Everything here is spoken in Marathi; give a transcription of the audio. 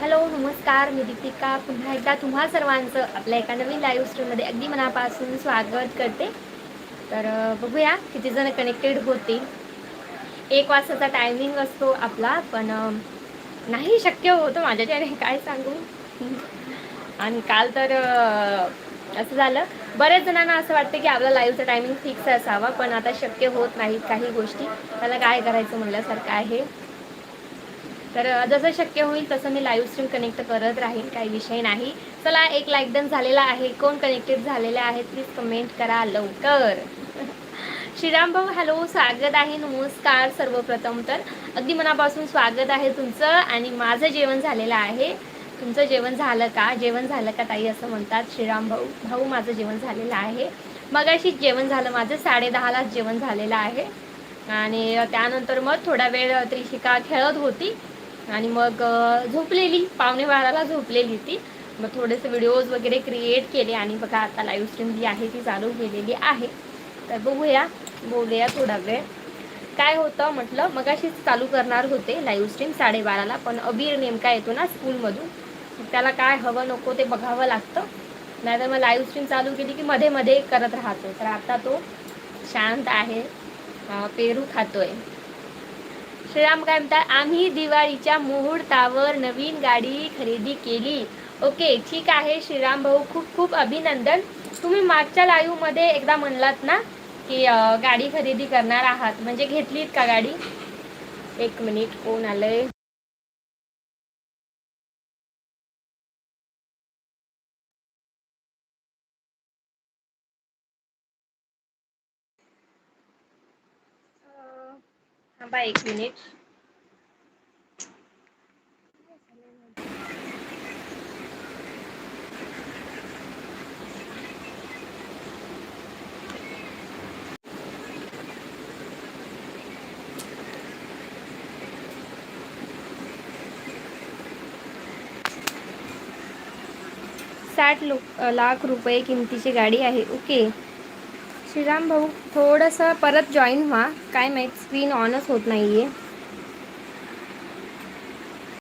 हॅलो नमस्कार मी दीपिका. पुन्हा एकदा तुम्हा सर्वांचं आपल्या एका नवीन लाईव्ह स्ट्रीममध्ये अगदी मनापासून स्वागत करते. तर बघूया किती जण कनेक्टेड होते. एक वाजताचा टायमिंग असतो आपला पण नाही शक्य होतं माझ्याच्याने काय सांगू. आणि काल तर असं झालं. बऱ्याच जणांना असं वाटतं की आपला लाईव्हचा टायमिंग फिक्स असावा पण आता शक्य होत नाही काही गोष्टी. त्याला काय करायचं म्हणल्यासारखं आहे. तर जसं शक्य होईल तसं मी लाईव्ह स्ट्रीम कनेक्ट करत राहील काही विषय नाही. चला एक लाईक डन झालेला आहे. कोण कनेक्टेड झालेले आहेत प्लीज कमेंट करा लवकर. श्रीराम भाऊ हॅलो स्वागत आहे. नमस्कार सर्वप्रथम तर. अगदी मनापासून स्वागत आहे तुमचं आणि माझं जेवण झालेलं आहे. तुमचं जेवण झालं का? जेवण झालं का ताई असं म्हणतात श्रीराम भाऊ. भाऊ माझं जेवण झालेलं आहे. मगाशीच जेवण झालं माझं साडेदहालाच जेवण झालेलं आहे. आणि त्यानंतर मग थोडा वेळ त्रिशिका खेळत होती. आणि मग झोपलेली. पावणे बाराला झोपलेली ती. मग थोडेसे व्हिडिओज वगैरे क्रिएट केले आणि बघा आता लाईव्ह स्ट्रीम जी आहे ती चालू केलेली आहे. तर बघूया बोलूया थोडा वेळ. काय होतं म्हटलं मगाशीच चालू करणार होते लाईव्ह स्ट्रीम साडेबाराला पण अबीर नेमका येतो ना स्कूलमधून त्याला काय हवं नको ते बघावं लागतं. नाहीतर मग लाईव्ह स्ट्रीम चालू केली की मध्ये मध्ये करत राहतो तर आता तो शांत आहे. पेरू खातोय. श्रीराम काय म्हणतात आम्ही दिवाळीच्या मुहूर्तावर नवीन गाडी खरेदी केली. ओके ठीक आहे श्रीराम भाऊ खूप खूप अभिनंदन. तुम्ही मागच्या लाईव्हमध्ये एकदा म्हणलात ना की गाडी खरेदी करणार आहात. म्हणजे घेतलीत का गाडी? एक मिनिट कोण आलंय. थांबा एक मिनिट. साठ लाख रुपये किमतीची गाडी आहे. ओके. श्रीराम भाऊ थोडंसं परत जॉईन व्हा. काय माहीत स्क्रीन ऑनच होत नाही आहे